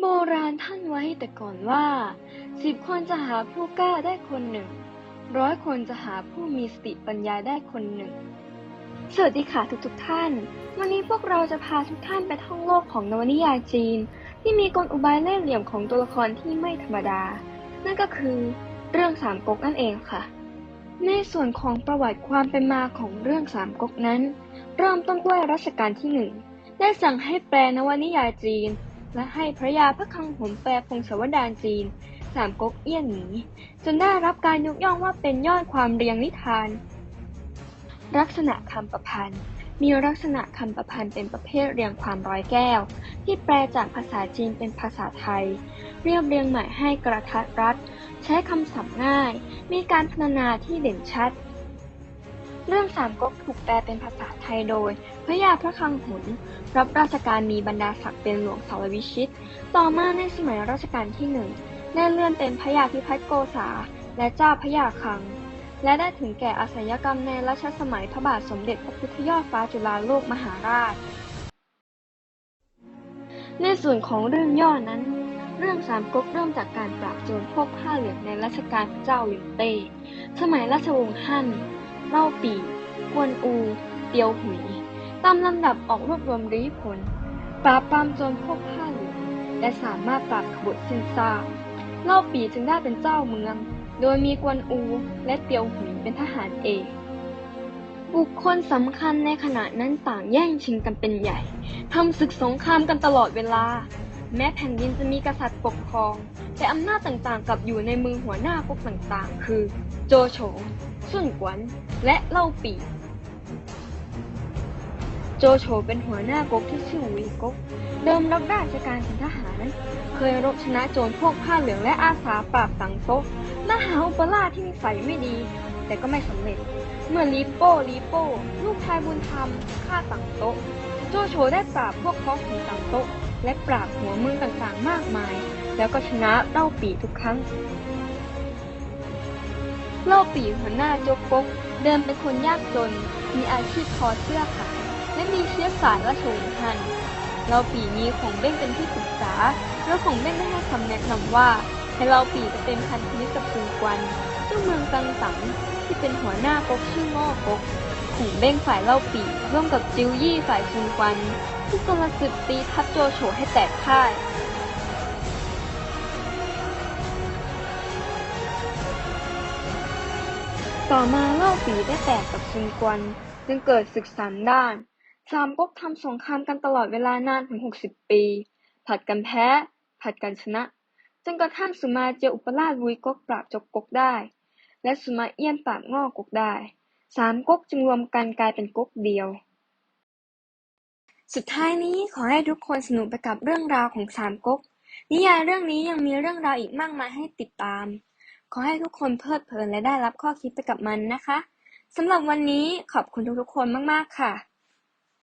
โบราณท่านไว้แต่ก่อนว่า สิบคนจะหาผู้กล้าได้คนหนึ่ง ร้อยคนจะหาผู้มีสติปัญญาได้คนหนึ่ง สวัสดีค่ะทุกๆทท่าน วันนี้พวกเราจะพาทุกท่านไปท่องโลกของนวนิยายจีน ที่มีกลอุบายเล่ห์เหลี่ยมของตัวละครที่ไม่ธรรมดา นั่นก็คือเรื่องสามก๊กนั่นเองค่ะ ในส่วนของประวัติความเป็นมาของเรื่องสามก๊กนั้น เริ่มต้นด้วยรัชกาลที่หนึ่งได้สั่งให้แปลนวนิยายจีน และให้พระยาพระคังหนแปลพงศวดารจีน สามก๊กเอี้ยนหนีจนได้รับการยกย่องว่าเป็นยอดความเรียงนิทาน ลักษณะคำประพันธ์ มีลักษณะคำประพันธ์เป็นประเภทเรียงความร้อยแก้ว ที่แปลจากภาษาจีนเป็นภาษาไทย เรียบเรียงใหม่ให้กระทัดรัดใช้คำศัพท์ง่าย มีการพรรณนาที่เด่นชัด เรื่องสามก๊กถูกแปลเป็นภาษาไทยโดย พระยาพระคลังหน รับราชการมีบรรดาศักดิ์เป็นหลวงสารวิชิต ต่อมาในสมัยรัชกาลที่หนึ่งได้เลื่อนเป็นพระยาพิพัฒน์โกษา และเจ้าพระยาคัง และได้ถึงแก่อาชญากรรมในรัชสมัยพระบาทสมเด็จพระพุทธยอดฟ้าจุฬาโลกมหาราช ในส่วนของเรื่องย่อนั้น เรื่องสามก๊กเริ่มจากการปราบโจรพวกผ้าเหลืองในรัชกาลพระเจ้าหลินเต้ สมัยราชวงศ์ฮั่น เล่าปีกวนอู เตียวหุย ตามลำดับออกรวบรวมฤทธิผลปราบปรามโจรพวกผ้าเหลืองและสามารถปราบขบฏสิ้นซาเล่าปีจึงได้เป็นเจ้าเมือง โดยมีกวนอูและเตียวหุยเป็นทหารเอกบุคคลสำคัญในขณะนั้นต่างแย่งชิงกันเป็นใหญ่ทำศึกสงครามกันตลอดเวลา แม้แผ่นดินจะมีกษัตริย์ปกครอง แต่อำนาจต่างๆกลับอยู่ในมือหัวหน้าก๊กต่างๆ คือ โจโฉสุ่นกวน และเล่าปีโจโฉเป็นหัวหน้าก๊กที่ชื่อวีก๊กเดิมรับราชการเป็นทหาร เคยรบชนะโจรพวกผ้าเหลืองและอาสาปราบสังโต๊ะมหาอุปราชที่นิสัยไม่ดี แต่ก็ไม่สำเร็จ เมื่อลีโป้ลีโป้ ลูกชายบุญธรรมฆ่าสังโต๊ะโจโฉได้ปราบพวกพ้องของสังโต๊ะ และปราบหัวเมืองต่างๆ มากมาย แล้วก็ชนะเล่าปีทุกครั้ง เล่าปีหัวหน้าโจกก๊กเดิมเป็นคนยากจน มีอาชีพทอเสื้อขายและมีเชื้อสายราชวงศ์ฮันเล่าปีมีของเบ้งเป็นที่ปรึกษา แล้วของเบ้งได้ให้คำแนะนำว่า ให้เล่าปีไปเป็นพันธมิตรกับซุนกวนเจ้าเมืองกังสังที่เป็นหัวหน้ากกชื่อง่อกก ของเบ้งฝ่ายเล่าปีร่วมกับจิวยี่ฝ่ายซุนกวนที่กำลังสึกตีทัพโจโฉให้แตกพ่ายต่อมาเล่าปีได้แตกกับซุนกวนจึงเกิดศึกสามด้านสามก๊กทำสงครามกันตลอดเวลานานถึง 60 ปี ผัดกันแพ้ ผัดกันชนะ จนกระทั่งสุมาเจออุปราชวุยก๊กปราบจกก๊กได้ และสุมาเอี้ยนปราบง่อก๊กได้ สามก๊กจึงรวมกันกลายเป็นก๊กเดียว สุดท้ายนี้ขอให้ทุกคนสนุกไปกับเรื่องราวของสามก๊ก นิยายเรื่องนี้ยังมีเรื่องราวอีกมากมายให้ติดตาม ขอให้ทุกคนเพลิดเพลินและได้รับข้อคิดไปกับมันนะคะสำหรับวันนี้ขอบคุณทุกๆคนมากๆค่ะ